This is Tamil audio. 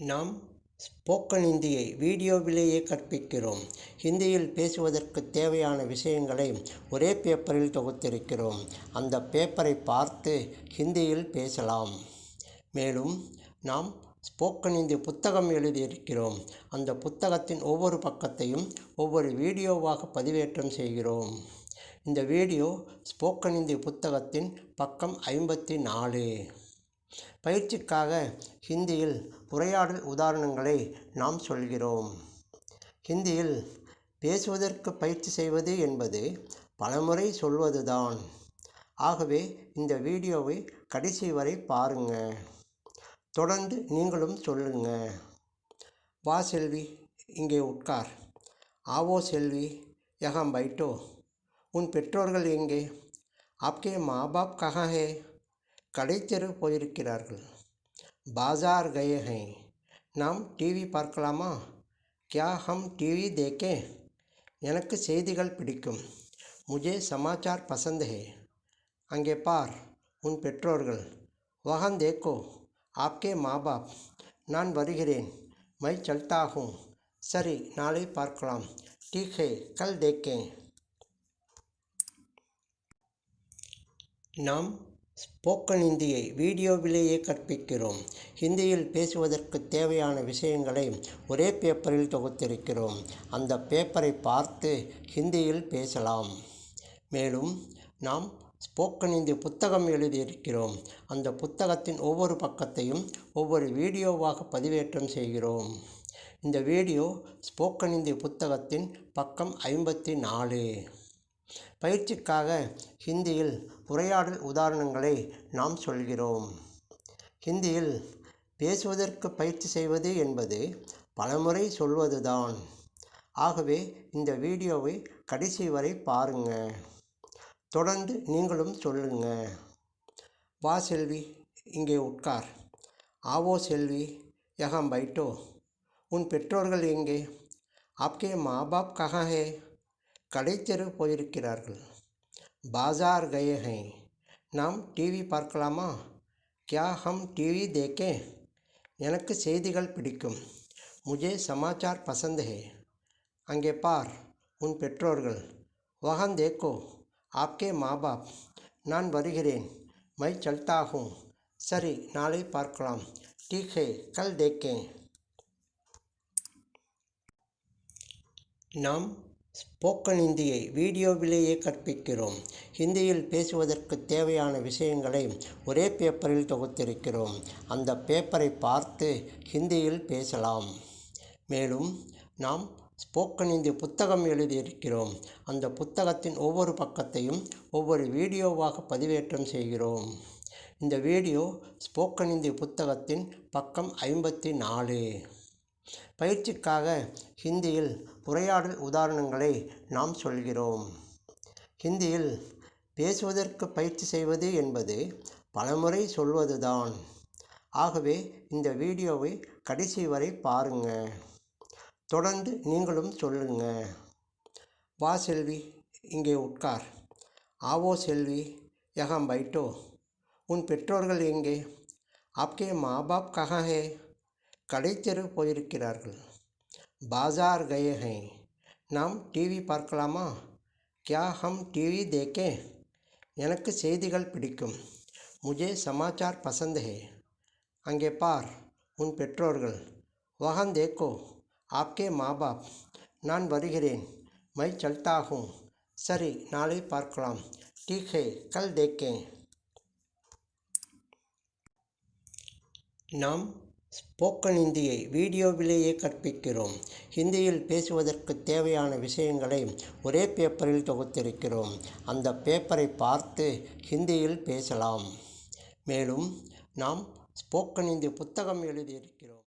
நாம் ஸ்போக்கன் ஹிந்தியை வீடியோவிலேயே கற்பிக்கிறோம். ஹிந்தியில் பேசுவதற்கு தேவையான விஷயங்களை ஒரே பேப்பரில் தொகுத்திருக்கிறோம். அந்த பேப்பரை பார்த்து ஹிந்தியில் பேசலாம். மேலும் நாம் ஸ்போக்கன் ஹிந்தி புத்தகம் எழுதியிருக்கிறோம். அந்த புத்தகத்தின் ஒவ்வொரு பக்கத்தையும் ஒவ்வொரு வீடியோவாக பதிவேற்றம் செய்கிறோம். இந்த வீடியோ ஸ்போக்கன் ஹிந்தி புத்தகத்தின் பக்கம் ஐம்பத்தி நாலு. பயிற்சிக்காக ஹிந்தியில் உரையாடல் உதாரணங்களை நாம் சொல்கிறோம். ஹிந்தியில் பேசுவதற்கு பயிற்சி செய்வது என்பது பலமுறை சொல்வதுதான். ஆகவே இந்த வீடியோவை கடைசி வரை பாருங்க. தொடர்ந்து நீங்களும் சொல்லுங்க. வா செல்வி இங்கே உட்கார். ஆவோ செல்வி யகம் பைட்டோ. உன் பெற்றோர்கள் எங்கே? ஆப்கே மா பாப் கஹா கடைத்தெரு போயிருக்கிறார்கள் பாஜார் கயே ஹை நாம் டிவி பார்க்கலாமா கியா ஹம் டிவி தேக்கே எனக்கு செய்திகள் பிடிக்கும் முஜே சமாச்சார் பசந்த் ஹே அங்கே பார் உன் பெற்றோர்கள் வகன் தேக்கோ ஆப்கே மா பாப் நான் வருகிறேன் மை சல்தா ஹூ சரி நாளை பார்க்கலாம் டீக் ஹே கல் தேக்கேன் நாம் ஸ்போக்கன் ஹிந்தியை வீடியோவிலேயே கற்பிக்கிறோம். ஹிந்தியில் பேசுவதற்கு தேவையான விஷயங்களை ஒரே பேப்பரில் தொகுத்திருக்கிறோம். அந்த பேப்பரை பார்த்து ஹிந்தியில் பேசலாம். மேலும் நாம் ஸ்போக்கன் ஹிந்தி புத்தகம் எழுதியிருக்கிறோம். அந்த புத்தகத்தின் ஒவ்வொரு பக்கத்தையும் ஒவ்வொரு வீடியோவாக பதிவேற்றம் செய்கிறோம். இந்த வீடியோ ஸ்போக்கன் ஹிந்தி புத்தகத்தின் பக்கம் ஐம்பத்தி நாலு. பயிற்சிக்காக ஹிந்தியில் உரையாடல் உதாரணங்களை நாம் சொல்கிறோம். ஹிந்தியில் பேசுவதற்கு பயிற்சி செய்வது என்பது பலமுறை சொல்வதுதான். ஆகவே இந்த வீடியோவை கடைசி வரை பாருங்க. தொடர்ந்து நீங்களும் சொல்லுங்க. வா செல்வி இங்கே உட்கார். ஆவோ செல்வி யகம் பைட்டோ. உன் பெற்றோர்கள் எங்கே? ஆப்கே மா பாப் கஹா கடைத்தெரு போயிருக்கிறார்கள் பாஜார் கயே ஹை நாம் டிவி பார்க்கலாமா கியா ஹம் டிவி தேக்கே எனக்கு செய்திகள் பிடிக்கும் முஜே சமாச்சார் பசந்த் ஹே அங்கே பார் உன் பெற்றோர்கள் வகன் தேக்கோ ஆப்கே மா பாப் நான் வருகிறேன் மை சல்தா ஹூ சரி நாளை பார்க்கலாம் டீக் ஹே கல் தேக்கேன் நாம் ஸ்போக்கன் ஹிந்தியை வீடியோவிலேயே கற்பிக்கிறோம். ஹிந்தியில் பேசுவதற்கு தேவையான விஷயங்களை ஒரே பேப்பரில் தொகுத்திருக்கிறோம். அந்த பேப்பரை பார்த்து ஹிந்தியில் பேசலாம். மேலும் நாம் ஸ்போக்கன் ஹிந்தி புத்தகம் எழுதியிருக்கிறோம். அந்த புத்தகத்தின் ஒவ்வொரு பக்கத்தையும் ஒவ்வொரு வீடியோவாக பதிவேற்றம் செய்கிறோம். இந்த வீடியோ ஸ்போக்கன் ஹிந்தி புத்தகத்தின் பக்கம் ஐம்பத்தி நாலு. பயிற்சிக்காக ஹிந்தியில் உரையாடல் உதாரணங்களை நாம் சொல்கிறோம். ஹிந்தியில் பேசுவதற்கு பயிற்சி செய்வது என்பது பலமுறை சொல்வதுதான். ஆகவே இந்த வீடியோவை கடைசி வரை பாருங்க. தொடர்ந்து நீங்களும் சொல்லுங்க. வா செல்வி இங்கே உட்கார். ஆவோ செல்வி யகம் பைட்டோ. உன் பெற்றோர்கள் எங்கே? ஆப்கே மா பாப் கஹா கடைத்தெரு போயிருக்கிறார்கள் பாஜார் கயே ஹை நாம் டிவி பார்க்கலாமா கியா ஹம் டிவி தேக்கே எனக்கு செய்திகள் பிடிக்கும் முஜே சமாச்சார் பசந்த் ஹே அங்கே பார் உன் பெற்றோர்கள் வகன் தேக்கோ ஆப்கே மா பாப் நான் வருகிறேன் மை சல்தா ஹூ சரி நாளை பார்க்கலாம் டீக் ஹே கல் தேக்கேன் நாம் ஸ்போக்கன் ஹிந்தியை வீடியோவிலேயே கற்பிக்கிறோம். ஹிந்தியில் பேசுவதற்கு தேவையான விஷயங்களை ஒரே பேப்பரில் தொகுத்திருக்கிறோம். அந்த பேப்பரை பார்த்து ஹிந்தியில் பேசலாம். மேலும் நாம் ஸ்போக்கன் ஹிந்தி புத்தகம் எழுதியிருக்கிறோம்.